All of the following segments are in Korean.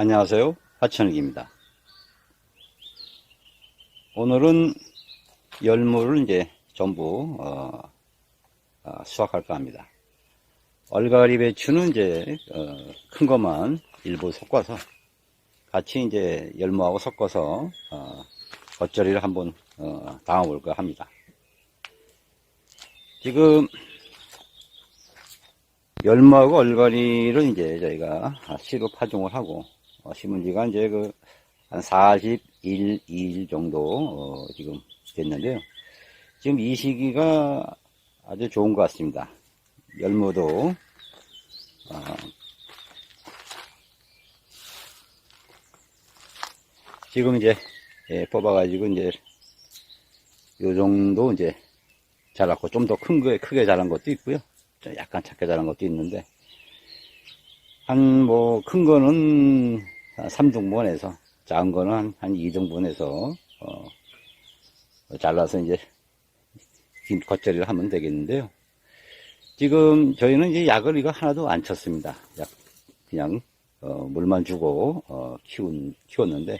안녕하세요. 하천욱입니다. 오늘은 열무를 이제 전부 어, 어, 수확할까 합니다. 얼갈이 배추는 이제 어, 큰 것만 일부 섞어서 같이 이제 열무하고 섞어서 어, 겉절이를 한번 어, 담아볼까 합니다. 지금 열무하고 얼갈이를 이제 저희가 씨로 파종을 하고 어, 심은 지가 이제 그 한 41, 2일 정도 어, 지금 됐는데요. 지금 이 시기가 아주 좋은 것 같습니다. 열무도 어, 지금 이제 예, 뽑아가지고 이제 요 정도 이제 자랐고 좀 더 큰 거에 크게 자란 것도 있고요. 좀 약간 작게 자란 것도 있는데 한 뭐 큰 거는 한 3등분해서 작은 거는 한, 한 2등분해서 어, 잘라서 이제 김 겉절이를 하면 되겠는데요. 지금 저희는 이제 약을 이거 하나도 안 쳤습니다. 약 그냥 어, 물만 주고 어, 키운 키웠는데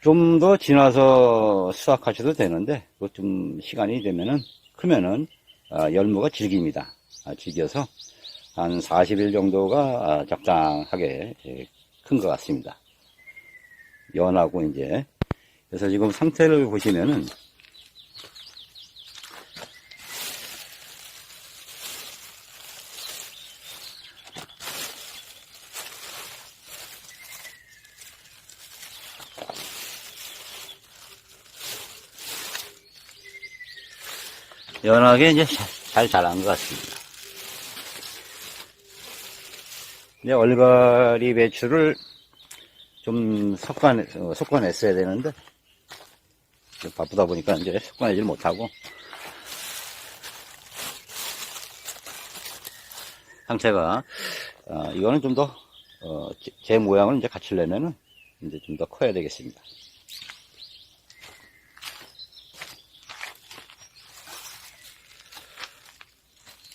좀 더 지나서 수확하셔도 되는데 그것 좀 시간이 되면은 크면은 어, 열무가 질깁니다. 아, 질겨서 한 40일 정도가 아, 적당하게 큰 것 같습니다. 연하고 이제 그래서 지금 상태를 보시면은 연하게 이제 잘, 잘 자란 것 같습니다. 이제 얼갈이 배추를 좀 섞어내, 어, 섞어냈어야 되는데, 좀 바쁘다 보니까 이제 섞어내질 못하고, 상태가, 어, 이거는 좀 더, 어, 모양을 이제 갖추려면은, 이제 좀 더 커야 되겠습니다.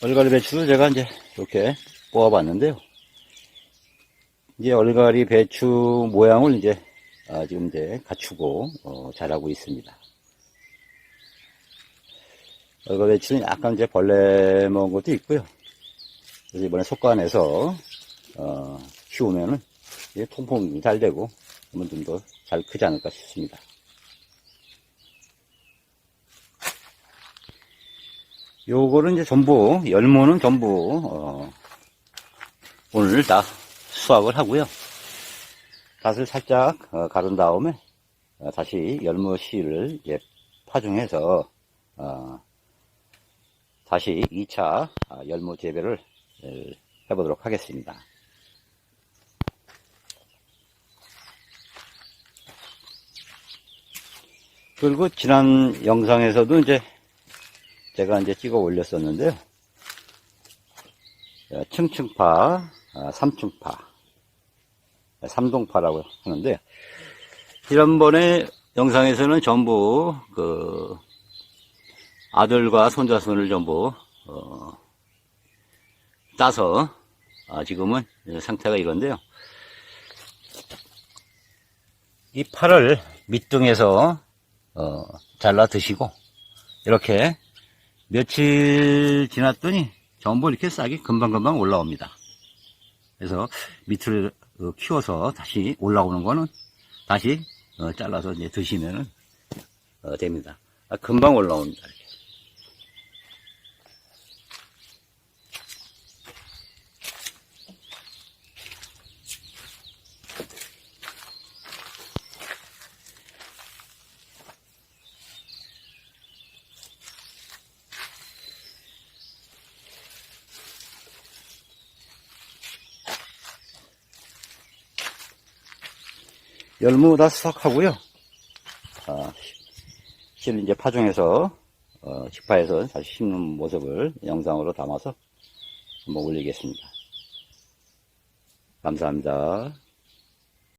얼갈이 배추를 제가 이제 이렇게 뽑아봤는데요. 이제 얼갈이 배추 모양을 이제 아, 지금 이제 갖추고 어, 자라고 있습니다. 얼갈이 배추는 약간 이제 벌레 먹은 것도 있고요. 그래서 이번에 속간에서 어, 키우면은 이제 통풍이 잘 되고 그러면 좀 더 잘 크지 않을까 싶습니다. 요거는 이제 전부 열무는 전부 어, 오늘 다 수확을 하고요. 닷을 살짝 어, 가른 다음에 어, 다시 열무 씨를 파종해서 어, 다시 2차 열무 재배를 에, 해보도록 하겠습니다. 그리고 지난 영상에서도 이제 제가 이제 찍어 올렸었는데요. 어, 층층파, 아, 삼층파, 삼동파라고 하는데, 지난번에 영상에서는 전부 그 아들과 손자손을 전부 어, 따서 아, 지금은 상태가 이런데요. 이 팔을 밑둥에서 어, 잘라 드시고 이렇게 며칠 지났더니 전부 이렇게 싹이 금방금방 올라옵니다. 그래서 어, 키워서 다시 올라오는 거는 다시 어, 잘라서 이제 드시면 됩니다. 아, 금방 올라옵니다. 열무 다 수확하고요. 아, 실 이제 파종해서 어, 직파해서 다시 심는 모습을 영상으로 담아서 한번 올리겠습니다. 감사합니다.